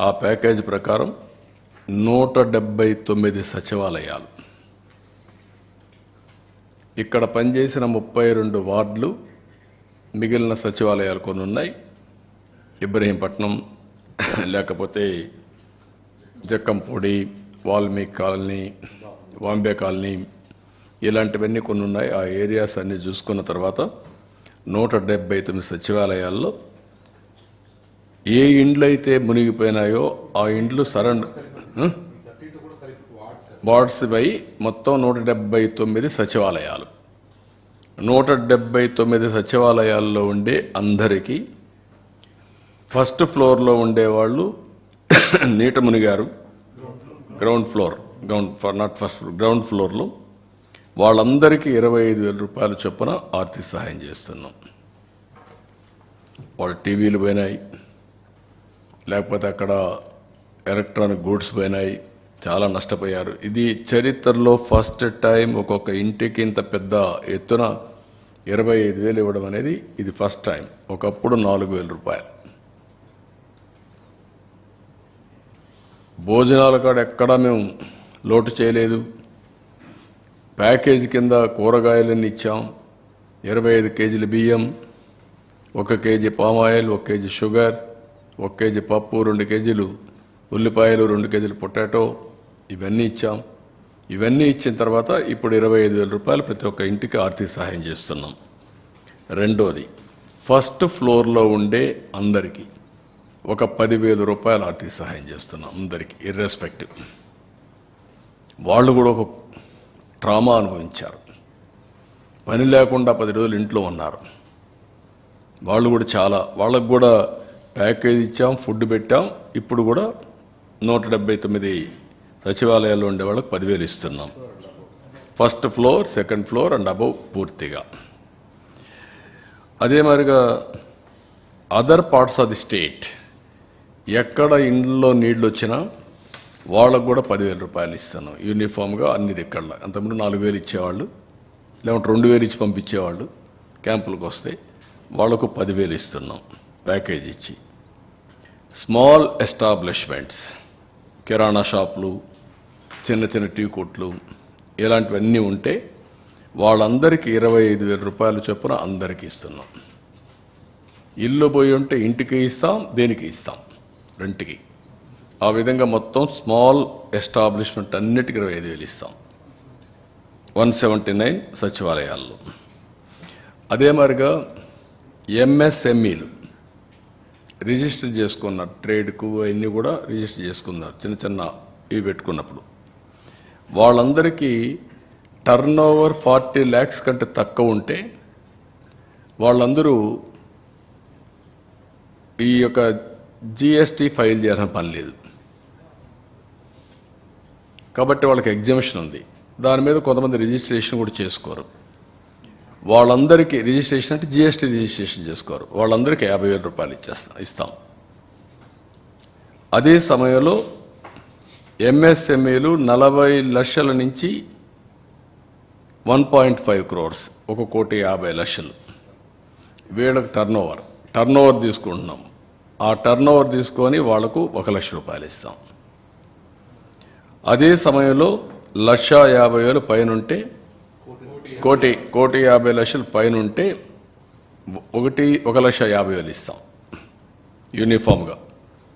ఆ ప్యాకేజ్ ప్రకారం నూట డెబ్బై తొమ్మిది సచివాలయాలు. ఇక్కడ పనిచేసిన ముప్పై రెండు వార్డులు మిగిలిన సచివాలయాలు కొన్ని ఉన్నాయి. ఇబ్రహీంపట్నం లేకపోతే జక్కంపూడి వాల్మీకి కాలనీ వాంబే కాలనీ ఇలాంటివన్నీ కొన్ని ఉన్నాయి. ఆ ఏరియాస్ అన్నీ చూసుకున్న తర్వాత నూట డెబ్బై తొమ్మిది సచివాలయాల్లో ఏ ఇండ్లు అయితే మునిగిపోయినాయో ఆ ఇండ్లు సరెండర్ వార్డ్స్ పై మొత్తం నూట డెబ్బై తొమ్మిది సచివాలయాలు. నూట డెబ్బై తొమ్మిది సచివాలయాల్లో ఉండే అందరికీ ఫస్ట్ ఫ్లోర్లో ఉండేవాళ్ళు నీట మునిగారు. Ground floor ground for not first ground ఫ్లోర్లో. వాళ్ళందరికీ ఇరవై ఐదు వేల రూపాయల చొప్పున ఆర్థిక సహాయం చేస్తున్నాం. వాళ్ళ టీవీలు పోయినాయి. లేకపోతే అక్కడ ఎలక్ట్రానిక్ గూడ్స్ పోయినాయి చాలా నష్టపోయారు. ఇది చరిత్రలో ఫస్ట్ టైం ఒక్కొక్క ఇంటికి ఇంత పెద్ద ఎత్తున ఇరవై ఐదు వేలు ఇవ్వడం అనేది ఇది ఫస్ట్ టైం. ఒకప్పుడు నాలుగు వేల రూపాయలు. భోజనాల కాడ ఎక్కడా మేము లోటు చేయలేదు. ప్యాకేజ్ కింద కూరగాయలన్నీ ఇచ్చాం. ఇరవై ఐదు కేజీల బియ్యం ఒక కేజీ పామాయిల్ ఒక కేజీ షుగర్ ఒక కేజీ పప్పు రెండు కేజీలు ఉల్లిపాయలు రెండు కేజీలు పొటాటో ఇవన్నీ ఇచ్చాం. ఇవన్నీ ఇచ్చిన తర్వాత ఇప్పుడు ఇరవై ఐదు వేల రూపాయలు ప్రతి ఒక్క ఇంటికి ఆర్థిక సహాయం చేస్తున్నాం. రెండోది ఫస్ట్ ఫ్లోర్లో ఉండే అందరికీ ఒక పదివేల రూపాయలు ఆర్థిక సహాయం చేస్తున్నాం. అందరికీ ఇర్రెస్పెక్టివ్ వాళ్ళు కూడా ఒక ట్రామా అనుభవించారు. పని లేకుండా పది రోజులు ఇంట్లో ఉన్నారు. వాళ్ళు కూడా చాలా వాళ్ళకు కూడా ప్యాకేజ్ ఇచ్చాం ఫుడ్ పెట్టాం. ఇప్పుడు కూడా నూట డెబ్బై తొమ్మిది సచివాలయాల్లో ఉండే వాళ్ళకి పదివేలు ఇస్తున్నాం. First floor second floor and above పూర్తిగా. అదే మాదిరిగా other parts of the state ఎక్కడ ఇండ్లలో నీళ్ళు వచ్చినా వాళ్ళకు కూడా పదివేల రూపాయలు ఇస్తాను యూనిఫామ్గా అన్ని దిక్కళ్ళ. అంతకుముందు నాలుగు వేలు ఇచ్చేవాళ్ళు లేకుంటే రెండు వేలు ఇచ్చి పంపించేవాళ్ళు. క్యాంపులకు వస్తే వాళ్ళకు పదివేలు ఇస్తున్నాం ప్యాకేజ్ ఇచ్చి. స్మాల్ ఎస్టాబ్లిష్మెంట్స్ కిరాణా షాపులు చిన్న చిన్న టీ కొట్లు ఇలాంటివన్నీ ఉంటే వాళ్ళందరికీ ఇరవై ఐదు వేల రూపాయలు చొప్పున అందరికీ ఇస్తున్నాం. ఇల్లు పోయి ఉంటే ఇంటికి ఇస్తాం దేనికి ఇస్తాం? రెంట్కి. ఆ విధంగా మొత్తం స్మాల్ ఎస్టాబ్లిష్మెంట్ అన్నిటికీ ఇరవై ఐదు వేలు ఇస్తాం. వన్ సెవెంటీ నైన్ సచివాలయాల్లో. అదే మాదిరిగా ఎంఎస్ఎంఈలు. రిజిస్టర్ చేసుకున్న ట్రేడ్కు అవన్నీ కూడా రిజిస్టర్ చేసుకున్నారు చిన్న చిన్న ఇవి పెట్టుకున్నప్పుడు. వాళ్ళందరికీ టర్న్ ఓవర్ ఫార్టీ ల్యాక్స్ కంటే తక్కువ ఉంటే వాళ్ళందరూ ఈ యొక్క జిఎస్టీ ఫైల్ చేయాల్సిన పని లేదు. కాబట్టి వాళ్ళకి ఎగ్జిబిషన్ ఉంది. దాని మీద కొంతమంది రిజిస్ట్రేషన్ కూడా చేసుకోరు. వాళ్ళందరికీ రిజిస్ట్రేషన్ అంటే జిఎస్టీ రిజిస్ట్రేషన్ చేసుకోరు. వాళ్ళందరికీ యాభై వేల రూపాయలు ఇచ్చేస్తాం ఇస్తాం. అదే సమయంలో ఎంఎస్ఎంఏలు నలభై లక్షల నుంచి వన్ పాయింట్ ఫైవ్ క్రోర్స్ ఒక కోటి యాభై లక్షలు. వీళ్ళకి టర్న్ ఓవర్ టర్న్ ఓవర్ తీసుకుంటున్నాం. ఆ టర్న్ ఓవర్ తీసుకొని వాళ్ళకు ఒక లక్ష రూపాయలు ఇస్తాం. అదే సమయంలో లక్ష యాభై వేలు పైన ఉంటే కోటి కోటి యాభై లక్షలు పైన ఉంటే ఒకటి ఒక లక్ష యాభై వేలు ఇస్తాం. యూనిఫామ్గా.